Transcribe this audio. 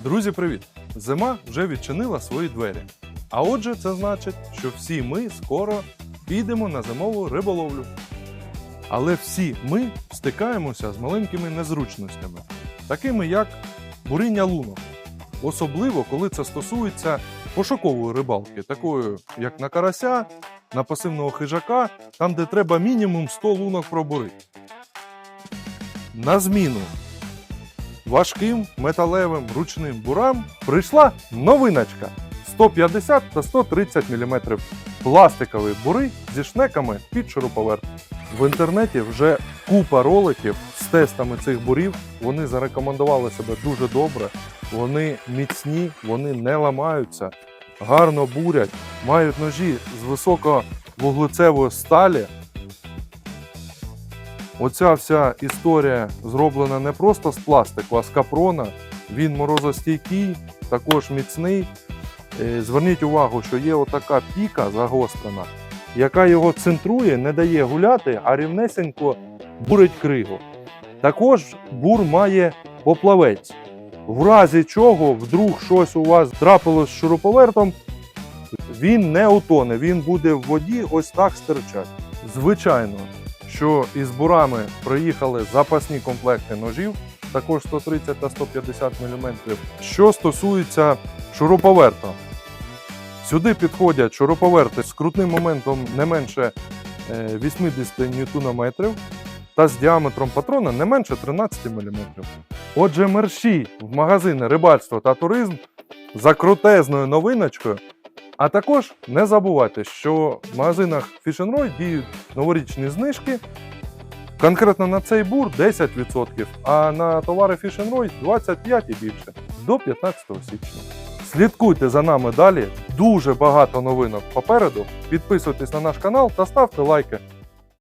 Друзі, привіт! Зима вже відчинила свої двері. А отже, це значить, що всі ми скоро підемо на зимову риболовлю. Але всі ми стикаємося з маленькими незручностями, такими як буріння лунок. Особливо, коли це стосується пошукової рибалки, такої як на карася, на пасивного хижака, там, де треба мінімум 100 лунок пробурити. На зміну важким металевим ручним бурам прийшла новиночка 150 та 130 мм пластикові бури зі шнеками під шуруповерт. В інтернеті вже купа роликів з тестами цих бурів. Вони зарекомендували себе дуже добре. Вони міцні, вони не ламаються, гарно бурять, мають ножі з високовуглецевої сталі. Оця вся історія зроблена не просто з пластику, а з капрона. Він морозостійкий, також міцний. Е, Зверніть увагу, що є отака піка загострена, яка його центрує, не дає гуляти, а рівнесенько бурить кригу. Також бур має поплавець. В разі чого вдруг щось у вас трапилось з шуруповертом, він не утоне, він буде в воді ось так стирчать. Звичайно, що із бурами приїхали запасні комплекти ножів, також 130 та 150 мм. Що стосується шуруповерта, сюди підходять шуруповерти з крутним моментом не менше е, 80 Нм та з діаметром патрона не менше 13 мм. Отже, мерші в магазини рибальство та туризм за крутезною новиночкою. А також не забувайте, що в магазинах Fish and Roy діють новорічні знижки. Конкретно на цей бур 10%, а на товари Fish and Roy 25 і більше до 15 січня. Слідкуйте за нами далі. Дуже багато новинок попереду. Підписуйтесь на наш канал та ставте лайки.